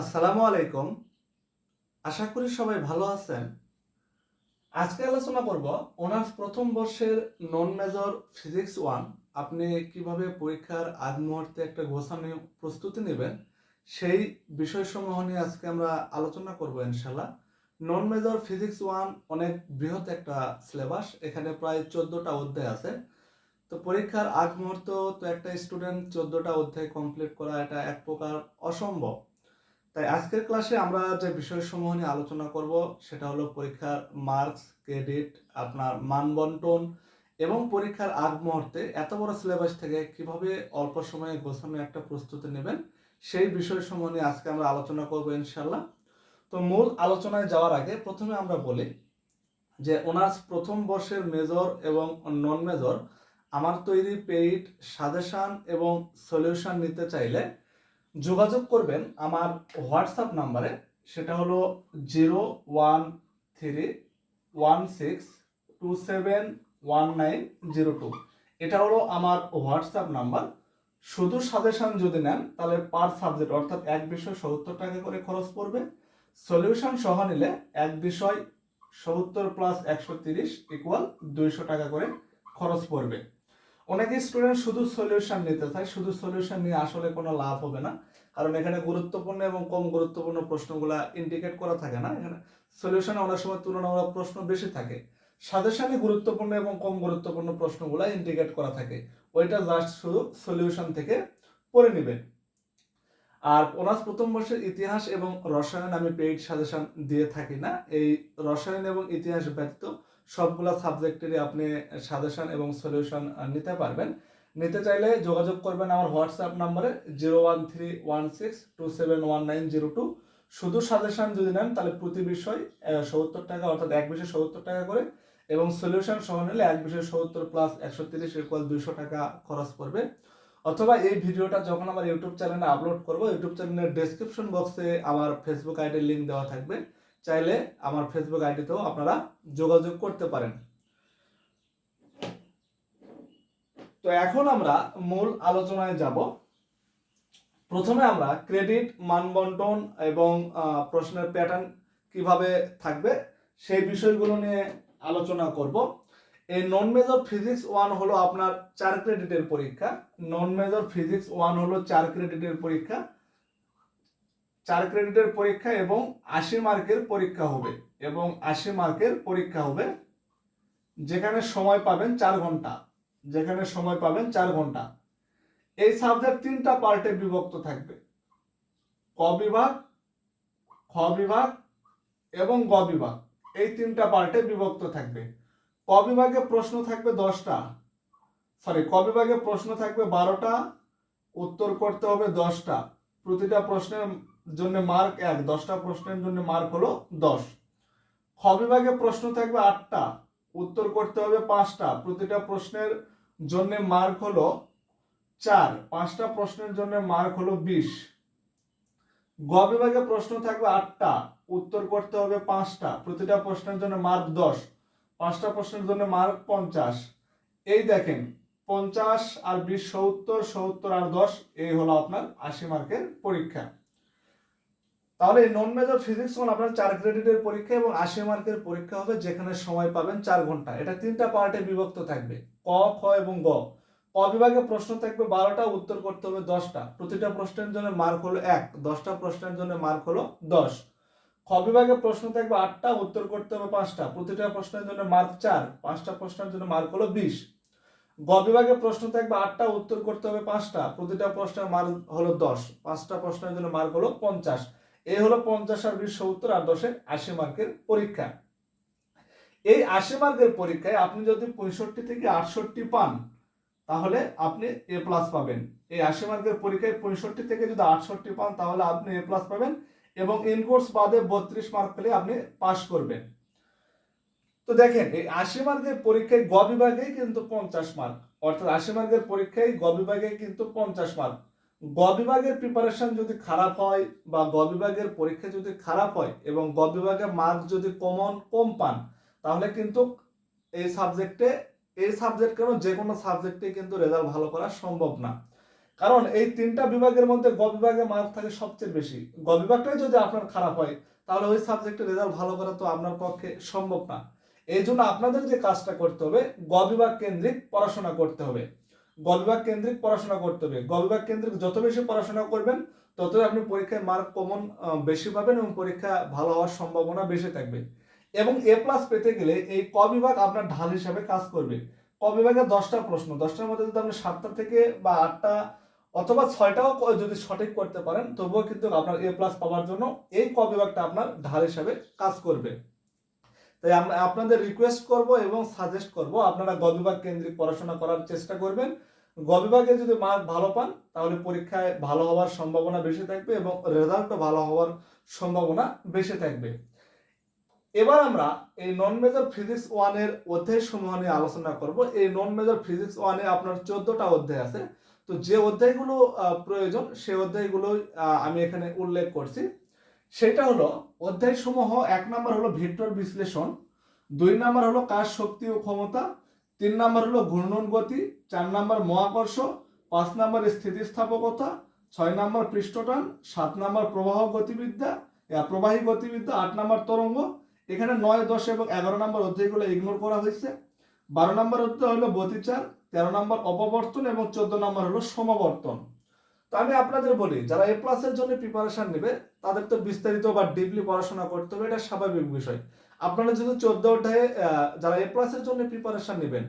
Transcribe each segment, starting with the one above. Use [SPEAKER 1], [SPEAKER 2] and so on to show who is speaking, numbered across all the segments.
[SPEAKER 1] আসসালামু আলাইকুম। আশা করি সবাই ভালো আছেন। আজকে আলোচনা করব অনার্স প্রথম বর্ষের নন মেজর ফিজিক্স ওয়ান আপনি কীভাবে পরীক্ষার আগ মুহূর্তে একটা গোছানো প্রস্তুতি নেবেন, সেই বিষয়সমূহ নিয়ে আজকে আমরা আলোচনা করব ইনশাল্লাহ নন মেজর ফিজিক্স ওয়ান অনেক বৃহৎ একটা সিলেবাস এখানে প্রায় চোদ্দটা অধ্যায় আছে। তো পরীক্ষার আগ মুহূর্ত তো একটা স্টুডেন্ট চোদ্দটা অধ্যায় কমপ্লিট করা এটা এক প্রকার অসম্ভব। তাই আজকের ক্লাসে আমরা যে বিষয় বিষয়সমূহ নিয়ে আলোচনা করব, সেটা হলো পরীক্ষার মার্কস ক্রেডিট আপনার মানবন্টন এবং পরীক্ষার আগ মুহূর্তে এত বড় সিলেবাস থেকে কীভাবে অল্প সময়ে গোছানো একটা প্রস্তুতি নেবেন, সেই বিষয়সমূহ নিয়ে আজকে আমরা আলোচনা করব ইনশাল্লাহ তো মূল আলোচনায় যাওয়ার আগে প্রথমে আমরা বলি যে অনার্স প্রথম বর্ষের মেজর এবং নন মেজর আমার তৈরি পেইড সাজেশন এবং সলিউশন নিতে চাইলে যোগাযোগ করবেন আমার হোয়াটসঅ্যাপ নাম্বারে, সেটা হলো zero one three one six two seven one nine zero two. এটা হলো আমার হোয়াটসঅ্যাপ নাম্বার। শুধু সাজেশন যদি নেন, তাহলে পার সাবজেক্ট, অর্থাৎ এক বিষয় সত্তর টাকা করে খরচ পড়বে। সলিউশন সহ নিলে এক বিষয় সত্তর প্লাস একশো তিরিশ ইকুয়াল দুইশো টাকা করে খরচ পড়বে। অনেক স্টুডেন্ট শুধু সলিউশন নিতে চায়, শুধু সলিউশন নিয়ে আসলে কোনো লাভ হবে না। কারণ এখানে গুরুত্বপূর্ণ এবং কম গুরুত্বপূর্ণ প্রশ্নগুলা ইন্ডিকেট করা থাকে না। এখানে সলিউশনে অনেক সময় তুলনামূলক প্রশ্ন বেশি থাকে। সাজেশনে গুরুত্বপূর্ণ এবং কম গুরুত্বপূর্ণ প্রশ্নগুলা ইন্ডিকেট করা থাকে। ওইটা জাস্ট শুধু সলিউশন থেকে পড়ে নেবেন আর অনার্স প্রথম বর্ষের ইতিহাস এবং রসায়ন আমি পেইড সাজেশন দিয়ে থাকি না। এই রসায়ন এবং ইতিহাস ব্যতীত সবগুলা সাবজেক্টেরই আপনি সাজেশন এবং সলিউশন নিতে পারবেন। নিতে চাইলে যোগাযোগ করবেন আমার হোয়াটসঅ্যাপ নম্বরে zero one three one six two seven one nine zero two. শুধু সাজেশন যদি নেন, তাহলে প্রতি বিষয় সত্তর টাকা, অর্থাৎ এক বিষয় সত্তর টাকা করে এবং সলিউশন সহ নিলে এক বিষয় সত্তর প্লাস একশো তিরিশ ইকুয়াল দুইশো টাকা খরচ পড়বে। অথবা এই ভিডিওটা যখন আমার ইউটিউব চ্যানেলে আপলোড করব, ইউটিউব চ্যানেলের ডেসক্রিপশন বক্সে আমার ফেসবুক আইডির লিঙ্ক দেওয়া থাকবে। চাইলে আমার ফেসবুক আইডিতেও আপনারা যোগাযোগ করতে পারেন। তো এখন আমরা মূল আলোচনায় যাব। প্রথমে আমরা ক্রেডিট, মানবন্টন এবং প্রশ্নের প্যাটার্ন কীভাবে থাকবে সেই বিষয়গুলো নিয়ে আলোচনা করব। এই নন মেজর ফিজিক্স ওয়ান হলো আপনার চার ক্রেডিটের পরীক্ষা। নন মেজর ফিজিক্স ওয়ান হলো চার ক্রেডিটের পরীক্ষা। চার ক্রেডিটের পরীক্ষা এবং আশি মার্কের পরীক্ষা হবে। এবং আশি মার্কের পরীক্ষা হবে যেখানে সময় পাবেন চার ঘণ্টা। যেখানে সময় পাবেন চার ঘণ্টা। এই সাবজেক্ট তিনটা পার্টে বিভক্ত থাকবে। ক বিভাগ, খ বিভাগ এবং গ বিভাগ। এই তিনটা পার্টে বিভক্ত থাকবে। ক বিভাগে প্রশ্ন থাকবে দশটা। সরি ক বিভাগে প্রশ্ন থাকবে বারোটা। উত্তর করতে হবে দশটা। প্রতিটা প্রশ্নের জন্য মার্ক এক, দশটা প্রশ্নের জন্য মার্ক হলো দশ। খ বিভাগে প্রশ্ন থাকবে আটটা, উত্তর করতে হবে পাঁচটা, প্রতিটা প্রশ্নের জন্য মার্ক হলো চার, পাঁচটা প্রশ্নের জন্য মার্ক হলো বিশ। গ বিভাগে প্রশ্ন থাকবে আটটা, উত্তর করতে হবে পাঁচটা, প্রতিটা প্রশ্নের জন্য মার্ক দশ, পাঁচটা প্রশ্নের জন্য মার্ক পঞ্চাশ। এই দেখেন, পঞ্চাশ আর বিশ সত্তর সত্তর আর দশ, এই হলো আপনার আশি মার্কের পরীক্ষা। তাহলে নন মেজর ফিজিক্স হল আপনার চার ক্রেডিটের পরীক্ষা এবং আশি মার্কের পরীক্ষা হবে, যেখানে সময় পাবেন চার ঘণ্টা। এটা তিনটা পার্টে বিভক্ত থাকবে। ক, খ এবং গ। ক বিভাগে প্রশ্ন থাকবে বারোটা, উত্তর করতে হবে দশটা। প্রতিটা প্রশ্নের জন্য মার্ক হলো এক, দশটা প্রশ্নের জন্য মার্ক হলো দশ। খ বিভাগে প্রশ্ন থাকবে আটটা, উত্তর করতে হবে পাঁচটা। প্রতিটা প্রশ্নের জন্য মার্ক চার, পাঁচটা প্রশ্নের জন্য মার্ক হলো বিশ। গ বিভাগে প্রশ্ন থাকবে আটটা, উত্তর করতে হবে পাঁচটা। প্রতিটা প্রশ্নের মার্ক হলো দশ। পাঁচটা প্রশ্নের জন্য মার্ক হলো পঞ্চাশ। এই হলো পঞ্চাশ আর বিশ সত্তর আর দশের আশি মার্কের পরীক্ষা। এই আশি মার্কের পরীক্ষায় আপনি যদি পঁয়ষট্টি থেকে আটষট্টি পান, তাহলে আপনি এ প্লাস পাবেন। এই আশি মার্কের পরীক্ষায় পঁয়ষট্টি থেকে যদি আটষট্টি পান, তাহলে আপনি এ প্লাস পাবেন এবং ইনকোর্স বাদে বত্রিশ মার্ক পেলে আপনি পাস করবেন। তো দেখেন, এই আশি মার্কের পরীক্ষায় গ বিভাগেই কিন্তু পঞ্চাশ মার্ক, অর্থাৎ আশি মার্কের পরীক্ষায় গ বিভাগে কিন্তু পঞ্চাশ মার্ক। গ বিভাগের প্রিপারেশন যদি খারাপ হয় বা গ বিভাগের পরীক্ষা যদি খারাপ হয় এবং গ বিভাগের মার্ক যদি কমন, কম পান, তাহলে কিন্তু এই সাবজেক্টে এই সাবজেক্ট কেন যে কোনো সাবজেক্টে কিন্তু রেজাল্ট ভালো করা সম্ভব না। কারণ এই তিনটা বিভাগের মধ্যে গ বিভাগে মার্ক থাকে সবচেয়ে বেশি। গ বিভাগটাই যদি আপনার খারাপ হয়, তাহলে ওই সাবজেক্টের রেজাল্ট ভালো করা তো আপনার পক্ষে সম্ভব না। এই জন্য আপনাদের যে কাজটা করতে হবে, গ বিভাগ কেন্দ্রিক পড়াশোনা করতে হবে। গ বিভাগ কেন্দ্রিক পড়াশোনা করতে হবে। গ বিভাগ কেন্দ্রিক যত বেশি পড়াশোনা করবেন ততই আপনি পরীক্ষায় মার্ক কমন বেশি পাবেন এবং পরীক্ষা ভালো হওয়ার সম্ভাবনা বেশি থাকবে। এবং এ প্লাস পেতে গেলে এই ক বিভাগ আপনার ঢাল হিসাবে কাজ করবে। ক বিভাগে দশটা প্রশ্ন, দশটার মধ্যে যদি আপনি সাতটা থেকে বা আটটা অথবা ছয়টাও যদি সঠিক করতে পারেন, তবুও কিন্তু আপনার এ প্লাস পাওয়ার জন্য এই ক বিভাগটা আপনার ঢাল হিসাবে কাজ করবে। তাই আমরা আপনাদের রিকোয়েস্ট করব এবং সাজেস্ট করব, আপনারা গ বিভাগ কেন্দ্রিক পড়াশোনা করার চেষ্টা করবেন। গ বিভাগে যদি মার্ক ভালো পান, তাহলে পরীক্ষায় ভালো হওয়ার সম্ভাবনা বেশি থাকবে এবং রেজাল্টও ভালো হওয়ার সম্ভাবনা বেশি থাকবে। এবার আমরা এই নন মেজর ফিজিক্স ওয়ানের অধ্যায় সমূহ নিয়ে আলোচনা করব। এই নন মেজর ফিজিক্স ওয়ানে আপনার চোদ্দটা অধ্যায় আছে। তো যে অধ্যায়গুলো প্রয়োজন, সে অধ্যায়গুলো আমি এখানে উল্লেখ করছি। সেটা হলো অধ্যায় সমূহ এক নম্বর হলো ভেক্টর বিশ্লেষণ, দুই নম্বর হলো কাজ শক্তি ও ক্ষমতা তিন নম্বর হলো ঘূর্ণন গতি, চার নম্বর মহাকর্ষ, পাঁচ নম্বর স্থিতিস্থাপকতা, ছয় নম্বর পৃষ্ঠটান, সাত নম্বর প্রবাহ গতিবিদ্যা প্রবাহী গতিবিদ্যা, আট নম্বর তরঙ্গ। এখানে নয়, দশ এবং এগারো নম্বর অধ্যায়গুলো ইগনোর করা হয়েছে। বারো নম্বর অধ্যায় হলো গতিচার, তেরো নম্বর অপবর্তন এবং চোদ্দ নম্বর হলো সমাবর্তন। তো আমি আপনাদের বলি, যারা এ প্লাসের জন্য প্রিপারেশন নেবে, তাদের তো বিস্তারিত বা ডিপলি পড়াশোনা করতে হবে, এটা স্বাভাবিক বিষয়। আপনারা যদি চোদ্দ অধ্যায়ে যারা এ প্লাসের জন্য প্রিপারেশন নেবেন,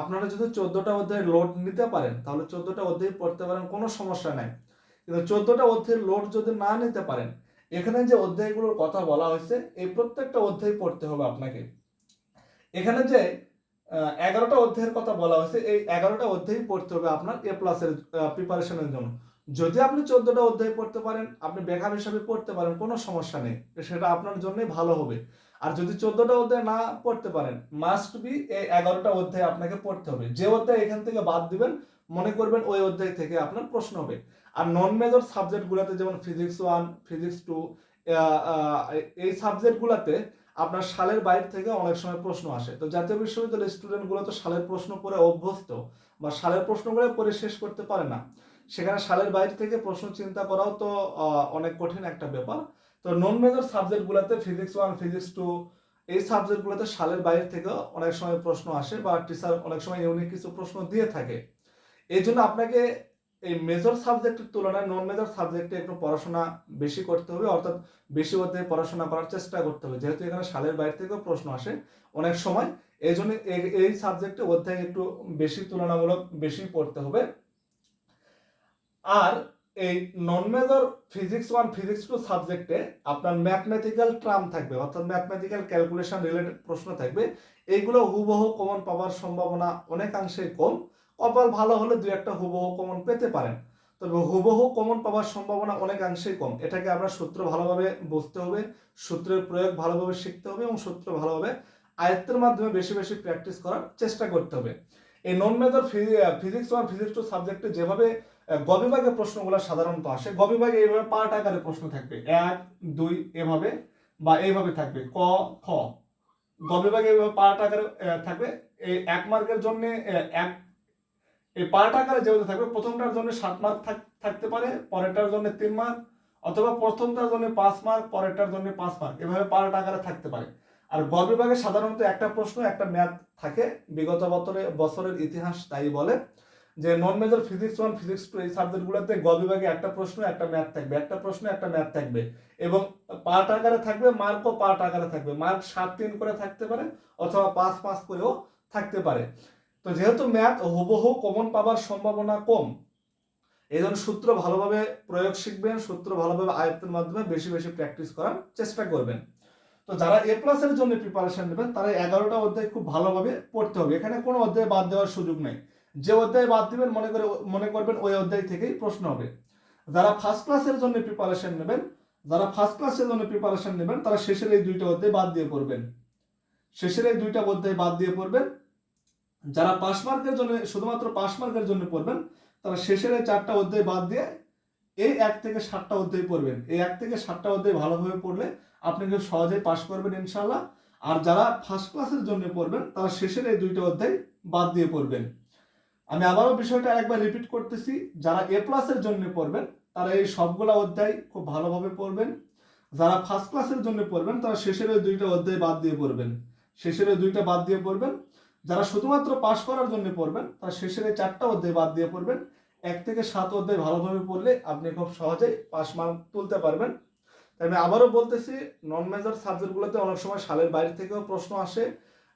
[SPEAKER 1] আপনারা যদি চোদ্দটা অধ্যায়ের লোড নিতে পারেন, তাহলে চোদ্দটা অধ্যায় পড়তে পারেন, কোনো সমস্যা নাই। কিন্তু চোদ্দটা অধ্যায়ের লোড যদি না নিতে পারেন, এখানে যে অধ্যায়গুলোর কথা বলা হয়েছে, এই প্রত্যেকটা অধ্যায় পড়তে হবে আপনাকে। এখানে যে এগারোটা অধ্যায়ের কথা বলা হয়েছে, এই এগারোটা অধ্যায় পড়তে হবে আপনার এ প্লাসের প্রিপারেশনের জন্য। যদি আপনি চোদ্দটা অধ্যায় পড়তে পারেন, আপনি বেকার হিসাবে পড়তে পারেন, কোনো সমস্যা নেই। সেটা আপনার জন্যই ভালো হবে। আর যদি চোদ্দটা অধ্যায় না পড়তে পারেন মাস্ট বি এই এগারোটা অধ্যায় আপনাকে পড়তে হবে। যে অধ্যায় এখান থেকে বাদ দিবেন, মনে করবেন ওই অধ্যায় থেকে আপনার প্রশ্ন হবে। আর নন মেজর সাবজেক্টগুলোতে যেমন ফিজিক্স ওয়ান ফিজিক্স টু এই সাবজেক্টগুলোতে আপনার সালের বাইরে থেকে অনেক সময় প্রশ্ন আসে। তো জাতীয় বিশ্ববিদ্যালয়ের স্টুডেন্টগুলো তো সালের প্রশ্ন পড়ে অভ্যস্ত বা সালের প্রশ্নগুলো পড়ে শেষ করতে পারে না। সেখানে সালের বাইরে থেকে প্রশ্ন চিন্তা করাও তো অনেক কঠিন একটা ব্যাপার। তো নন মেজর সাবজেক্টগুলোতে ফিজিক্স ওয়ান ফিজিক্স টু এই সাবজেক্টগুলোতে সালের বাইরে থেকে অনেক সময় প্রশ্ন আসে বা টিচার অনেক সময় ইউনিক কিছু প্রশ্ন দিয়ে থাকে। এই জন্য আপনাকে এই মেজর সাবজেক্টের তুলনায় নন মেজর সাবজেক্টে একটু পড়াশোনা বেশি করতে হবে, অর্থাৎ বেশি অধ্যায়ে পড়াশোনা করার চেষ্টা করতে হবে। যেহেতু এখানে সালের বাইরে থেকেও প্রশ্ন আসে অনেক সময়, এই জন্য এই- সাবজেক্টে অধ্যায় একটু বেশি তুলনামূলক বেশি পড়তে হবে। আর এই non major physics one physics two সাবজেক্টে আপনার ম্যাথমেটিক্যাল ট্রাম থাকবে, অর্থাৎ ম্যাথমেটিক্যাল ক্যালকুলেশন রিলেটেড প্রশ্ন থাকবে। এইগুলো হুবহু কমন পাওয়ার সম্ভাবনা অনেকাংশেই কম কপাল ভালো হলে দুই একটা হুবহু কমন পেতে পারেন। তবে হুবহু কমন পাওয়ার সম্ভাবনা অনেকাংশেই কম, এটাকে আমরা সূত্র ভালোভাবে বুঝতে হবে, সূত্রের প্রয়োগ ভালোভাবে শিখতে হবে এবং সূত্র ভালোভাবে আয়ত্তের মাধ্যমে বেশি বেশি প্র্যাকটিস করার চেষ্টা করতে হবে। এই non major physics one physics two সাবজেক্টে যেভাবে আহ, গ বিভাগে প্রশ্নগুলো সাধারণত আসে। গ বিভাগে এইভাবে পার্ট আকারে প্রশ্ন থাকবে। এক দুই এভাবে বা এইভাবে থাকবে। ক খ। গ বিভাগে এইভাবে পার্ট আকারে থাকবে। এই এক মার্কের জন্য এক এই পার্ট আকারে যেহেতু থাকবে প্রথমটার জন্য সাত মার্ক থাকতে পারে পরেরটার জন্য তিন মার্ক অথবা প্রথমটার জন্য পাঁচ মার্ক পরেরটার জন্য পাঁচ মার্ক এভাবে পার্ট আকারে থাকতে পারে। আর গ বিভাগে সাধারণত একটা প্রশ্ন একটা ম্যাথ থাকে। বিগত বছরে বছরের ইতিহাস তাই বলে। যে non major physics one physics two এই সাবজেক্টগুলোতে গ বিভাগে একটা প্রশ্ন, একটা ম্যাথ থাকবে। একটা প্রশ্ন, একটা ম্যাথ থাকবে। এবং পার্ট আকারে থাকবে মার্কও পার্ট আকারে থাকবে। মার্ক সাত তিন করে থাকতে পারে, অথবা পাঁচ পাঁচ করেও থাকতে পারে। তো যেহেতু ম্যাথ হুবহু কমন পাবার সম্ভাবনা কম এই জন্য সূত্র ভালোভাবে প্রয়োগ শিখবেন, সূত্র ভালোভাবে আয়ত্তের মাধ্যমে বেশি বেশি প্র্যাকটিস করার চেষ্টা করবেন। তো যারা এ প্লাসের জন্য প্রিপারেশন নেবেন, তারা এগারোটা অধ্যায় খুব ভালোভাবে পড়তে হবে। এখানে কোনো অধ্যায় বাদ দেওয়ার সুযোগ নেই। যে অধ্যায় বাদ দিবেন মনে করে মনে করবেন ওই অধ্যায় থেকেই প্রশ্ন হবে। যারা ফার্স্ট ক্লাসের জন্য প্রিপারেশন নেবেন, যারা ফার্স্ট ক্লাসের জন্য প্রিপারেশন নেবেন, তারা শেষের এই দুইটা অধ্যায় বাদ দিয়ে পড়বেন। শেষের এই দুইটা অধ্যায় বাদ দিয়ে পড়বেন। যারা পাস মার্কের জন্য, শুধুমাত্র পাস মার্কের জন্য পড়বেন, তারা শেষের এই চারটা অধ্যায় বাদ দিয়ে এই এক থেকে সাতটা অধ্যায় পড়বেন। এই এক থেকে সাতটা অধ্যায় ভালোভাবে পড়লে আপনি খুব সহজেই পাস করবেন ইনশাল্লাহ আর যারা ফার্স্ট ক্লাসের জন্য পড়বেন, তারা শেষের এই দুইটা অধ্যায় বাদ দিয়ে পড়বেন। আমি আবারও বিষয়টা একবার রিপিট করতেছি, যারা এ প্লাসের জন্য পড়বেন, তারা এই সবগুলা অধ্যায় খুব ভালোভাবে পড়বেন। যারা ফার্স্ট ক্লাসের জন্য পড়বেন, তারা শেষের ওই দুইটা অধ্যায় বাদ দিয়ে পড়বেন। শেষের ওই দুইটা বাদ দিয়ে পড়বেন। যারা শুধুমাত্র পাশ করার জন্য পড়বেন, তারা শেষের এই চারটা অধ্যায় বাদ দিয়ে পড়বেন। এক থেকে সাত অধ্যায় ভালোভাবে পড়লে আপনি খুব সহজেই পাস মার্ক তুলতে পারবেন। আমি আবারও বলতেছি নন মেজর সাবজেক্টগুলোতে অনেক সময় সালের বাইরে থেকেও প্রশ্ন আসে।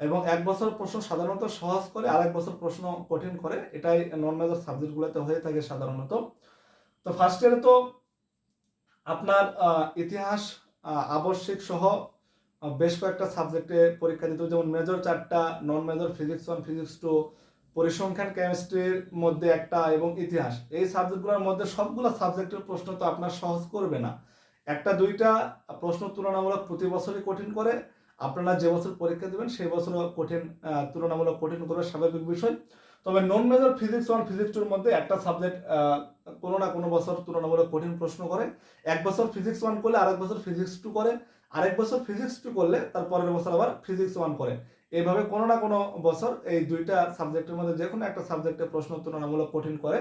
[SPEAKER 1] এবং এক বছর প্রশ্ন সাধারণত সহজ করে আরেক বছর প্রশ্ন কঠিন করে, এটাই নন মেজর সাবজেক্টগুলোতে হয়ে থাকে সাধারণত। তো ফার্স্ট ইয়ারে তো আপনার ইতিহাস আবশ্যিক সহ বেশ কয়েকটা সাবজেক্টে পরীক্ষা দিতে যেমন মেজর চারটা non major physics one physics two পরিসংখ্যান কেমিস্ট্রির মধ্যে একটা এবং ইতিহাস। এই সাবজেক্টগুলোর মধ্যে সবগুলো সাবজেক্টের প্রশ্ন তো আপনার সহজ করবে না। একটা দুইটা প্রশ্ন তুলনামূলক প্রতি বছরই কঠিন করে আপনারা যে বছর পরীক্ষা দেবেন, সেই বছরও কঠিন তুলনামূলক কঠিন করবে স্বাভাবিক বিষয়। তবে non major physics one physics টুর মধ্যে একটা সাবজেক্ট কোনো না কোনো বছর তুলনামূলক কঠিন প্রশ্ন করে। এক বছর ফিজিক্স ওয়ান করলে আরেক বছর ফিজিক্স টু করে। আরেক বছর ফিজিক্স টু করলে তার পরের বছর আবার ফিজিক্স ওয়ান করে। এইভাবে কোনো না কোনো বছর এই দুইটা সাবজেক্টের মধ্যে যে কোনো একটা সাবজেক্টের প্রশ্ন তুলনামূলক কঠিন করে।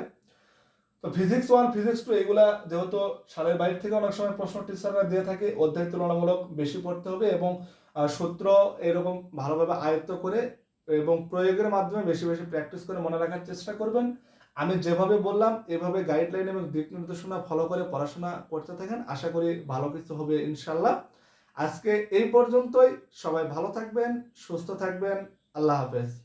[SPEAKER 1] তো ফিজিক্স ওয়ান ফিজিক্স টু এগুলা যেহেতু সালের বাইরে থেকে অনেক সময় প্রশ্ন টিচাররা দিয়ে থাকে, অধ্যায় তুলনামূলক বেশি পড়তে হবে এবং সূত্র এরকম ভালোভাবে আয়ত্ত করে এবং প্রয়োগের মাধ্যমে বেশি বেশি প্র্যাকটিস করে মনে রাখার চেষ্টা করবেন। আমি যেভাবে বললাম, এভাবে গাইডলাইন এবং দিক নির্দেশনা ফলো করে পড়াশোনা করতে থাকেন। আশা করি ভালো কিছু হবে ইনশাল্লাহ আজকে এই পর্যন্তই। সবাই ভালো থাকবেন, সুস্থ থাকবেন। আল্লাহ হাফেজ।